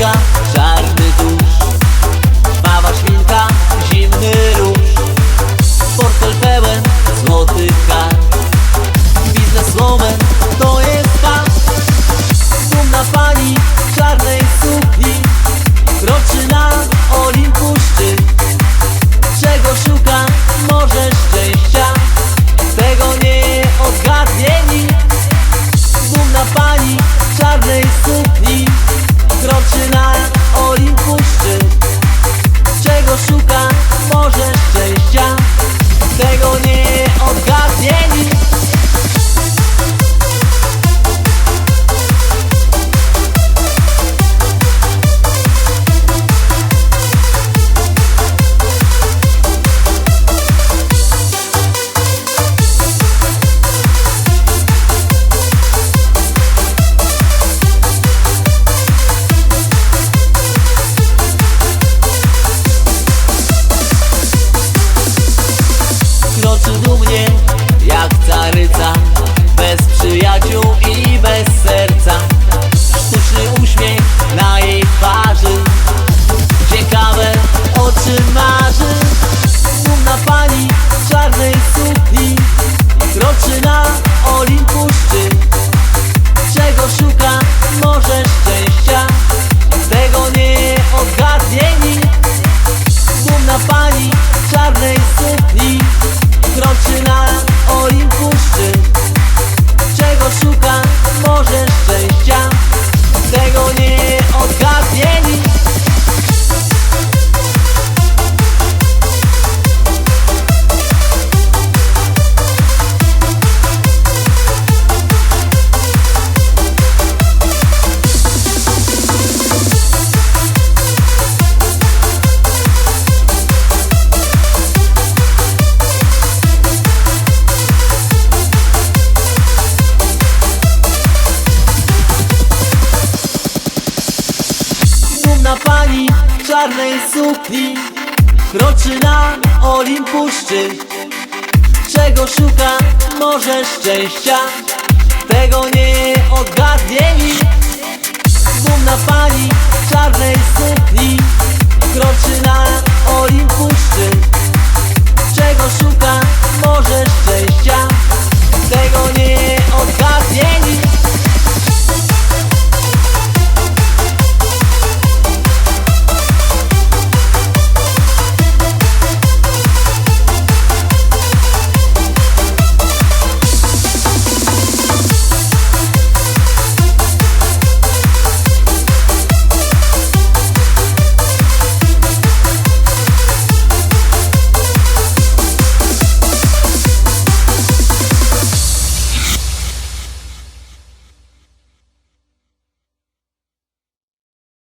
가. zaczyna Olimpuszczyk Czego szuka, możesz czarnej sukni Kroczy na Olimpu Czego szuka? Może szczęścia Tego nie odgadnie nikt Dumna pani w czarnej